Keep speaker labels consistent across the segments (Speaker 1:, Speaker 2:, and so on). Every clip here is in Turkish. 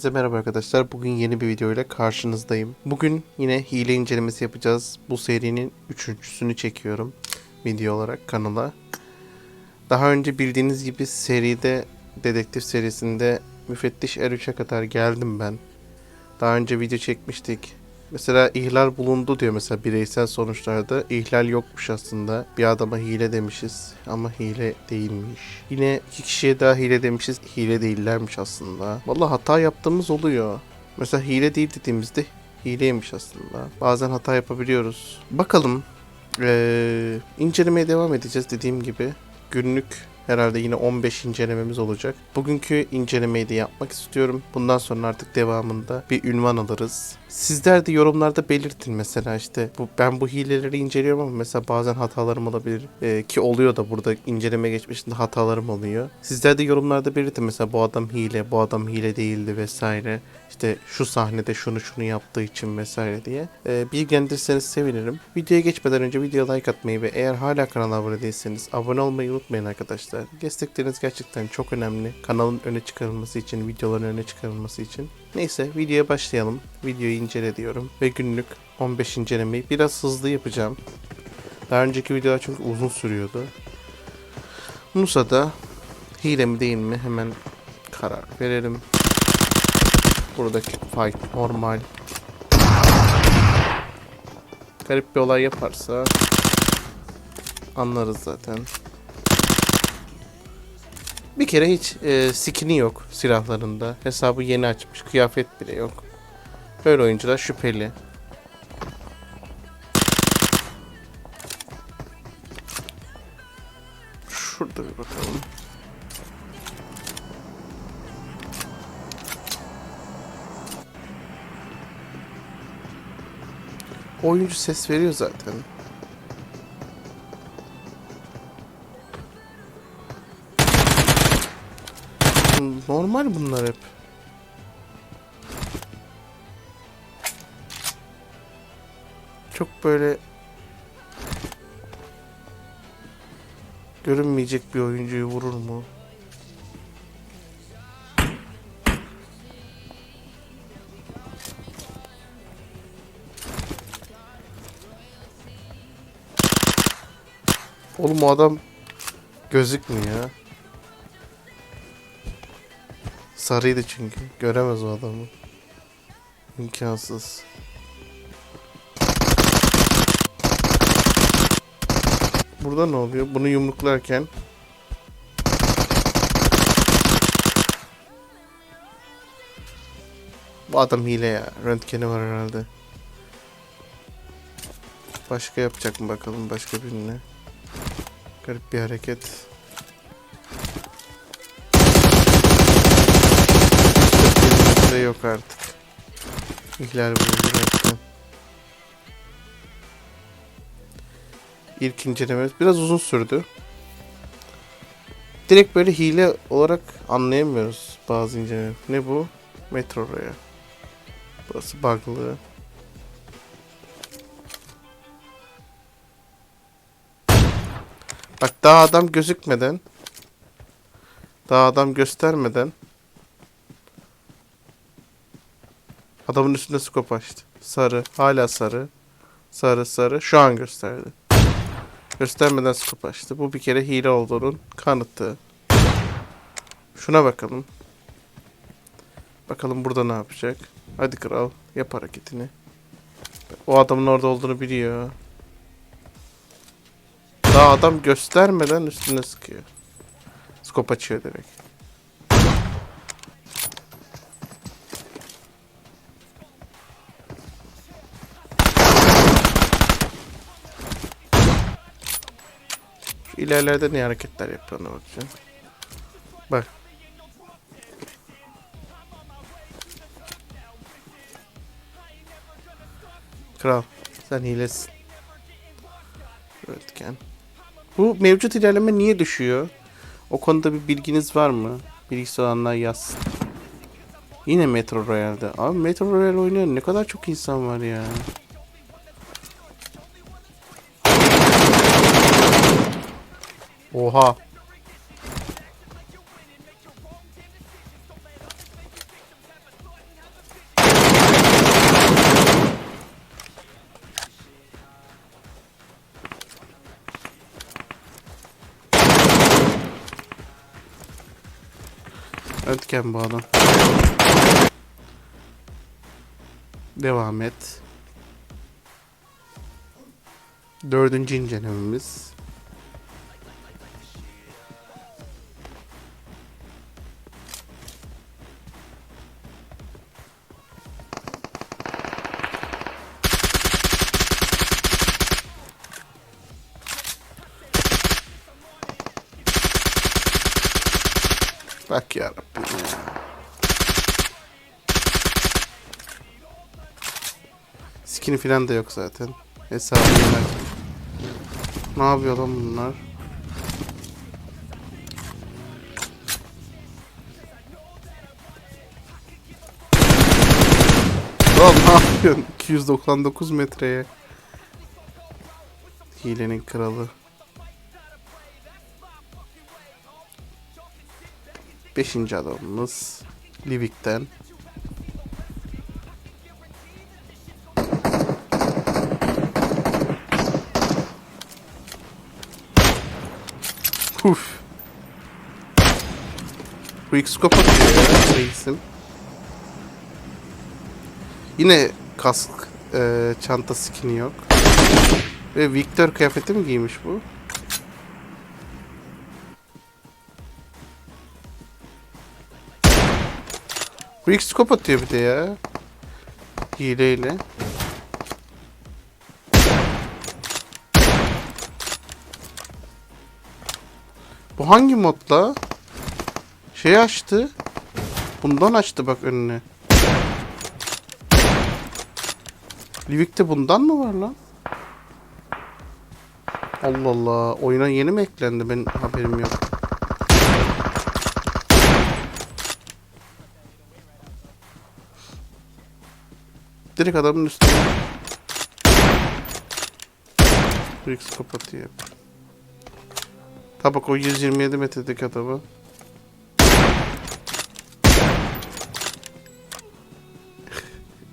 Speaker 1: Hepinize merhaba arkadaşlar. Bugün yeni bir video ile karşınızdayım. Bugün yine hile incelemesi yapacağız. Bu serinin üçüncüsünü çekiyorum video olarak kanala. Daha önce bildiğiniz gibi seride dedektif serisinde müfettiş R3'e kadar geldim ben. Daha önce video çekmiştik. Mesela ihlal bulundu diyor mesela bireysel sonuçlarda. İhlal yokmuş aslında. Bir adama hile demişiz ama hile değilmiş. Yine iki kişiye daha hile demişiz. Hile değillermiş aslında. Vallahi hata yaptığımız oluyor. Mesela hile değil dediğimizde hileymiş aslında. Bazen hata yapabiliyoruz. Bakalım. Ee, incelemeye devam edeceğiz dediğim gibi. Günlük herhalde yine 15 incelememiz olacak. Bugünkü incelemeyi de yapmak istiyorum. Bundan sonra artık devamında bir ünvan alırız. Sizler de yorumlarda belirtin mesela işte bu ben bu hileleri inceliyorum ama mesela bazen hatalarım olabilir Ee, ki oluyor da burada inceleme geçmişinde hatalarım oluyor. Sizler de yorumlarda belirtin mesela bu adam hile, bu adam hile değildi vesaire. İşte şu sahnede şunu şunu yaptığı için vesaire diye. Ee, bilgilendirirseniz sevinirim. Videoya geçmeden önce videoya like atmayı ve eğer hala kanala abone değilseniz abone olmayı unutmayın arkadaşlar. Destekleriniz gerçekten çok önemli. Kanalın öne çıkarılması için, videoların öne çıkarılması için. Neyse videoya başlayalım. Videoyu incele diyorum ve günlük 15 incelemeyi biraz hızlı yapacağım. Daha önceki videolar çünkü uzun sürüyordu. Musa'da hile mi değil mi hemen karar verelim. Buradaki fight normal. Garip bir olay yaparsa anlarız zaten. Bir kere hiç e, skin'i yok silahlarında. Hesabı yeni açmış. Kıyafet bile yok. Böyle oyuncular şüpheli. Şurada bir bakalım. Oyuncu ses veriyor zaten. Normal bunlar hep. Çok böyle görünmeyecek bir oyuncuyu vurur mu? Oğlum o adam gözükmüyor. Sarıydı çünkü. Göremez o adamı. İmkansız. Burada ne oluyor? Bunu yumruklarken Bu adam hile ya. Röntgeni var herhalde. Başka yapacak mı bakalım başka birine. Garip bir hareket. Elimizde yok artık. İhlal resmen. İlk incelememiz biraz uzun sürdü. Direkt böyle hile olarak anlayamıyoruz bazı inceleme. Ne bu? Metro Raya. Burası bug'lı. Bak daha adam gözükmeden daha adam göstermeden adamın üstünde skop açtı. Sarı. Hala sarı. Sarı sarı. Şu an gösterdi. Göstermeden skop açtı. Bu bir kere hile olduğunun kanıtı. Şuna bakalım. Bakalım burada ne yapacak. Hadi kral. Yap hareketini. O adamın orada olduğunu biliyor. Daha adam göstermeden üstüne sıkıyor. Skop açıyor direkt. Şu ilerlerde ne hareketler yapıyor ona bakacağım. Bak. Kral sen hilesin. Röntgen. Bu mevcut ilerleme niye düşüyor? O konuda bir bilginiz var mı? Bilgisi olanlar yazsın. Yine Metro Royale'de. Abi Metro Royale oynayan ne kadar çok insan var ya. Oha. Ötken bu adam. Devam et. Dördüncü incelememiz. Bak yarabbim ya. Skin'i falan da yok zaten. Hesabı. Ne yapıyor lan bunlar? Lan ne yapıyorsun? 299 metreye. Hilenin kralı. Beşinci adamımız Livik'ten. Uf. Quickscope atıyor ya reisim. Yine kask e, çanta skin'i yok. Ve Victor kıyafeti mi giymiş bu? Quickscope atıyor bir de ya. Hileyle. Bu hangi modla? Şey açtı. Bundan açtı bak önüne. Livik'te bundan mı var lan? Allah Allah. Oyuna yeni mi eklendi? Ben haberim yok. Direkt adamın üstüne. Brix kapatıyor. Tabak o 127 metredeki adamı.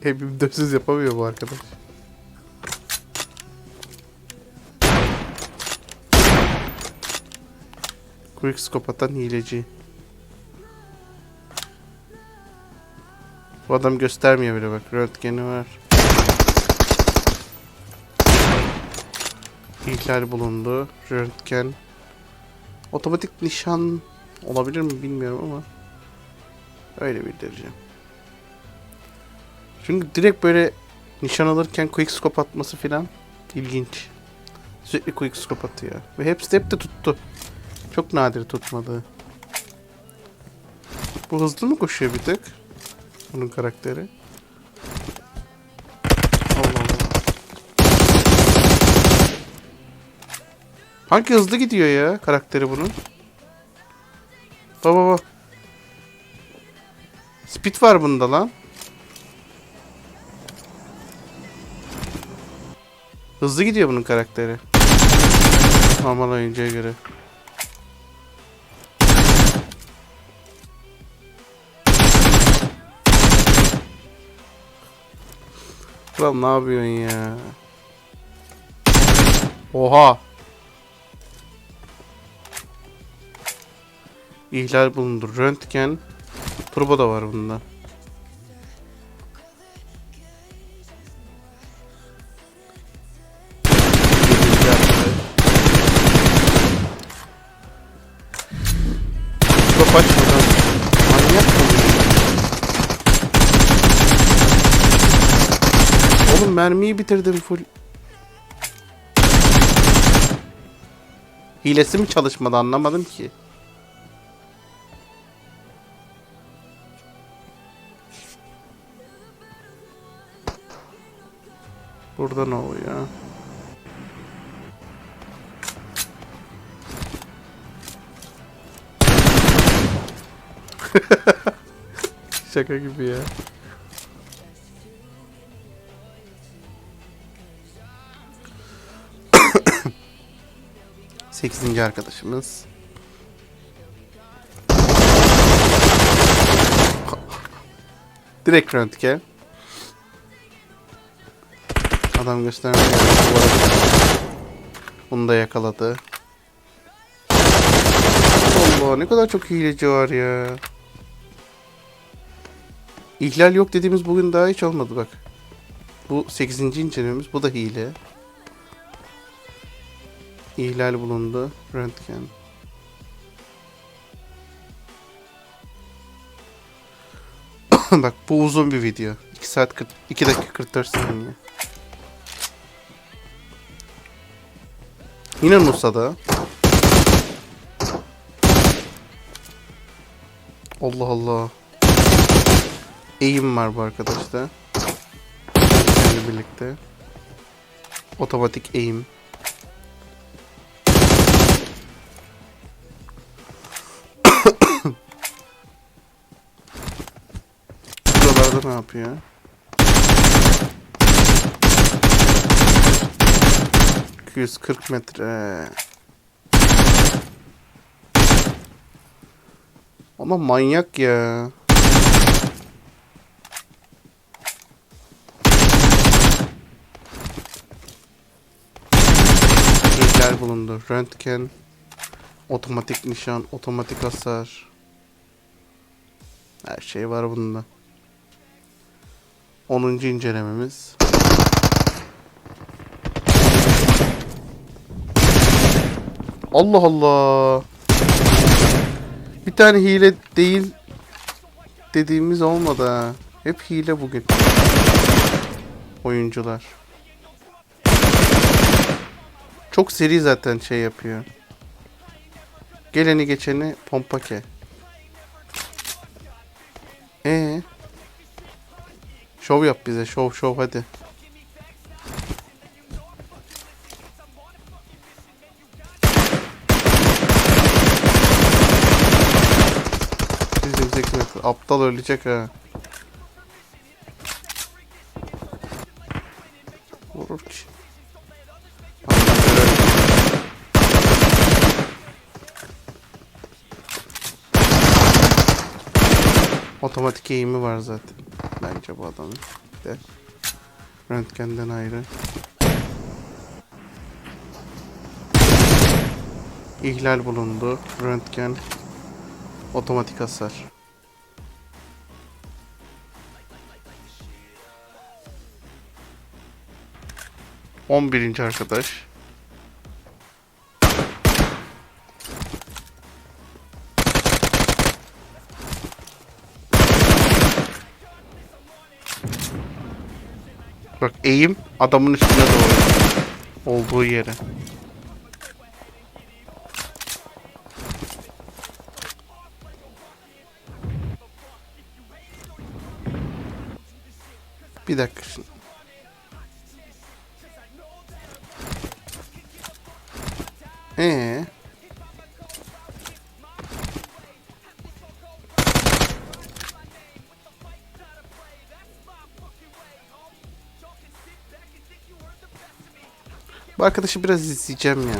Speaker 1: Hepim dözsüz yapamıyor bu arkadaş. Quickscope atan hileci. Bu adam göstermiyor bile bak. Röntgeni var. İhlal bulundu. Röntgen. Otomatik nişan olabilir mi bilmiyorum ama öyle bildireceğim. Çünkü direkt böyle nişan alırken quickscope atması filan ilginç. Sürekli quickscope atıyor. Ve hepsi hep de tuttu. Çok nadir tutmadı. Bu hızlı mı koşuyor bir tık? Bunun karakteri. Allah Allah. Hangi hızlı gidiyor ya karakteri bunun? Baba baba. Speed var bunda lan. Hızlı gidiyor bunun karakteri. Normal oyuncuya göre. Lan ne yapıyorsun ya? Oha. İhlal bulundu. Röntgen. Turbo da var bunda. Bitirdim full. Hilesi mi çalışmadı anlamadım ki. Burada ne oluyor? Şaka gibi ya. Sekizinci arkadaşımız. Direkt röntgen. Adam göstermeye Bunu da yakaladı. Allah ne kadar çok hileci var ya. İhlal yok dediğimiz bugün daha hiç olmadı bak. Bu 8. incelememiz. Bu da hile. İhlal bulundu. Röntgen. bak bu uzun bir video. 2 saat 40, 2 dakika 44 saniye. Yine Nusa'da. Allah Allah. Eğim var bu arkadaşta. Seninle birlikte. Otomatik eğim. Buralarda ne yapıyor? ...240 metre. Ama manyak ya. İhlal bulundu. Röntgen, otomatik nişan, otomatik hasar. Her şey var bunda. 10. incelememiz. Allah Allah. Bir tane hile değil dediğimiz olmadı ha. Hep hile bugün. Oyuncular. Çok seri zaten şey yapıyor. Geleni geçeni pompake. Ee. Şov yap bize. Şov şov hadi. Bizim metre. Aptal ölecek ha. Vurur ki. Otomatik eğimi var zaten. Bence bu adamın. De. Röntgenden ayrı. İhlal bulundu. Röntgen. Otomatik hasar. On birinci arkadaş. Bak eğim adamın üstüne doğru. Olduğu yere. Bir dakika şimdi. Ee. Bu arkadaşı biraz izleyeceğim ya.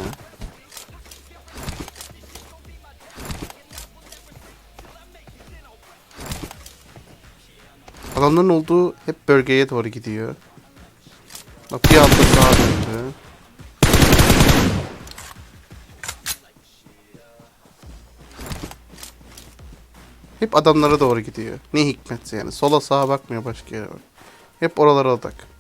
Speaker 1: Adamların olduğu hep bölgeye doğru gidiyor. Bak bir anda sağa döndü. Hep adamlara doğru gidiyor. Ne hikmetse yani. Sola sağa bakmıyor başka yere. Hep oralara odak.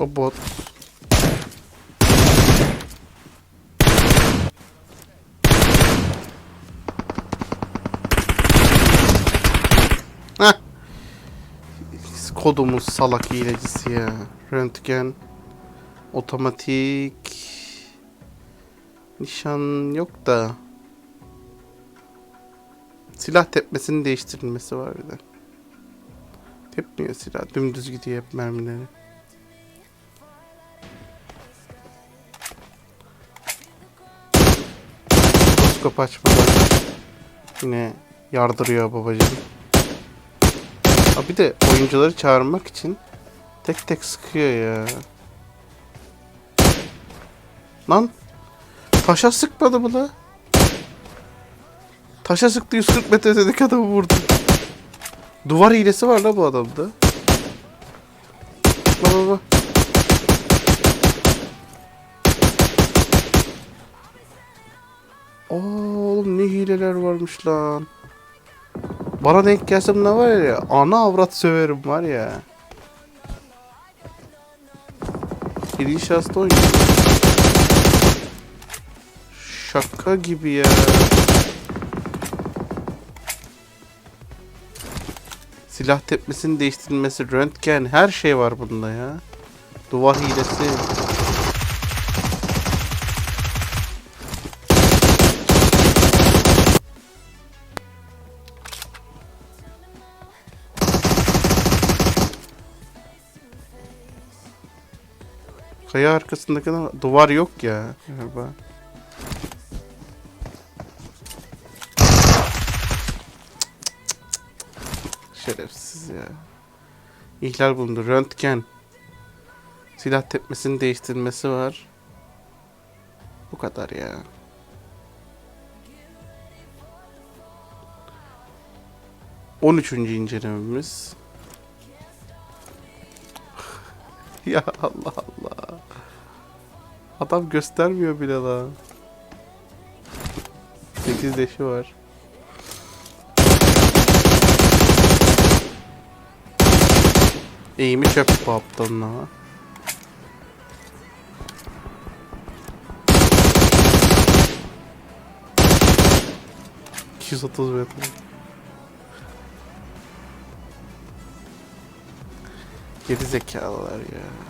Speaker 1: O bot. Kodumuz salak hilecisi ya. Röntgen. Otomatik. Nişan yok da. Silah tepmesinin değiştirilmesi var bir de. Tepmiyor silah. Dümdüz gidiyor hep mermileri. Skop açmadan yine yardırıyor babacığım. Ha bir de oyuncuları çağırmak için tek tek sıkıyor ya. Lan. Taşa sıkmadı mı la? Taşa sıktı 140 metre ötedeki adamı vurdu. Duvar hilesi var la bu adamda. Bak bak Oğlum ne hileler varmış lan. Bana denk gelsem ne var ya ana avrat söverim var ya. Birinci şahısta oynuyor. Şaka gibi ya. Silah tepmesinin değiştirilmesi, röntgen her şey var bunda ya. Duvar hilesi. Kaya arkasındaki duvar yok ya galiba. Şerefsiz ya. İhlal bulundu. Röntgen. Silah tepmesinin değiştirilmesi var. Bu kadar ya. On üçüncü incelememiz. ya Allah Allah. Adam göstermiyor bile la. 8 leşi var. Eğimi çöp bu aptalın ama. ...230 metre. Geri zekalılar ya.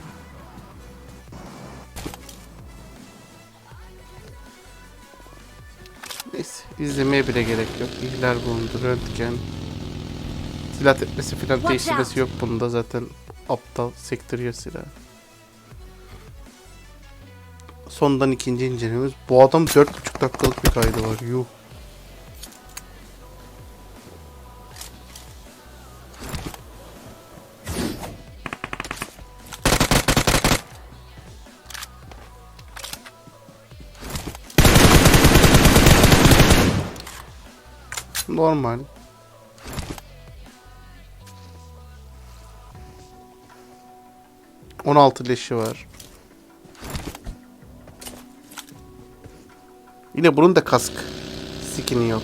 Speaker 1: İzlemeye bile gerek yok. İhlal bulundu. Röntgen. Silah tepmesi falan değiştirmesi yok bunda zaten aptal sektiriyor silah. Sondan ikinci incelememiz. Bu adam 4,5 dakikalık bir kaydı var. Yuh. Normal. On altı leşi var. Yine bunun da kask skini yok.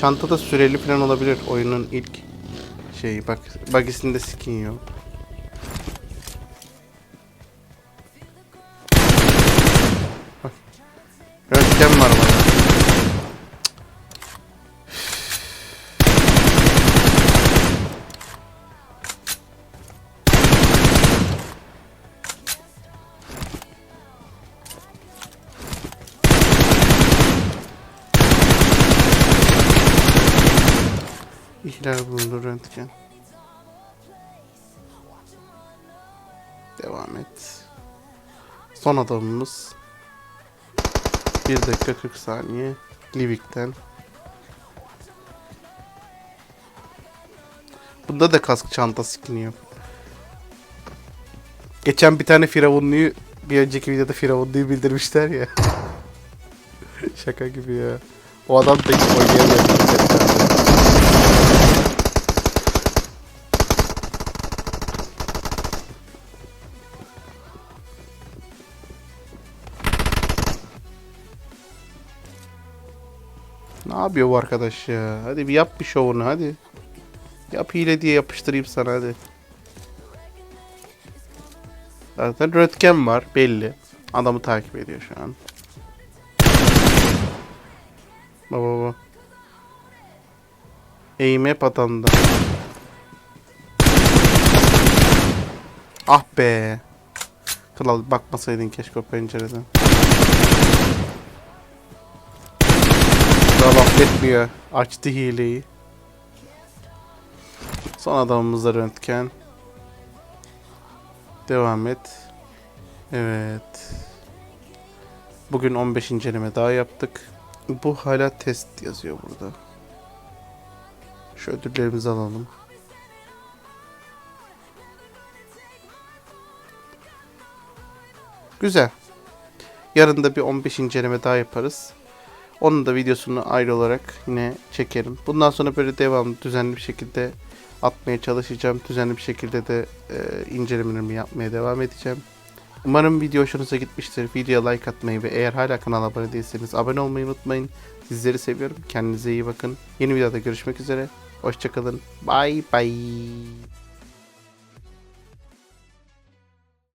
Speaker 1: Çantada süreli falan olabilir oyunun ilk şeyi. Bak bagisinde skin yok. Son adamımız. 1 dakika 40 saniye. Livik'ten. Bunda da kask çanta skini. Geçen bir tane Firavunlu'yu bir önceki videoda Firavunlu'yu bildirmişler ya. Şaka gibi ya. O adam da hiç oynayamıyor. Yapıyor bu arkadaş ya? Hadi bir yap bir şovunu hadi. Yap hile diye yapıştırayım sana hadi. Zaten röntgen var belli. Adamı takip ediyor şu an. Baba baba. Eğim hep adamda. Ah be. Kral bakmasaydın keşke o pencereden. Kral affetmiyor. Açtı hileyi. Son adamımız da röntgen. Devam et. Evet. Bugün 15 inceleme daha yaptık. Bu hala test yazıyor burada. Şu ödüllerimizi alalım. Güzel. Yarın da bir 15 inceleme daha yaparız. Onun da videosunu ayrı olarak yine çekerim. Bundan sonra böyle devamlı düzenli bir şekilde atmaya çalışacağım. Düzenli bir şekilde de e, incelemelerimi yapmaya devam edeceğim. Umarım video hoşunuza gitmiştir. Videoya like atmayı ve eğer hala kanala abone değilseniz abone olmayı unutmayın. Sizleri seviyorum. Kendinize iyi bakın. Yeni videoda görüşmek üzere. Hoşçakalın. Bye bye.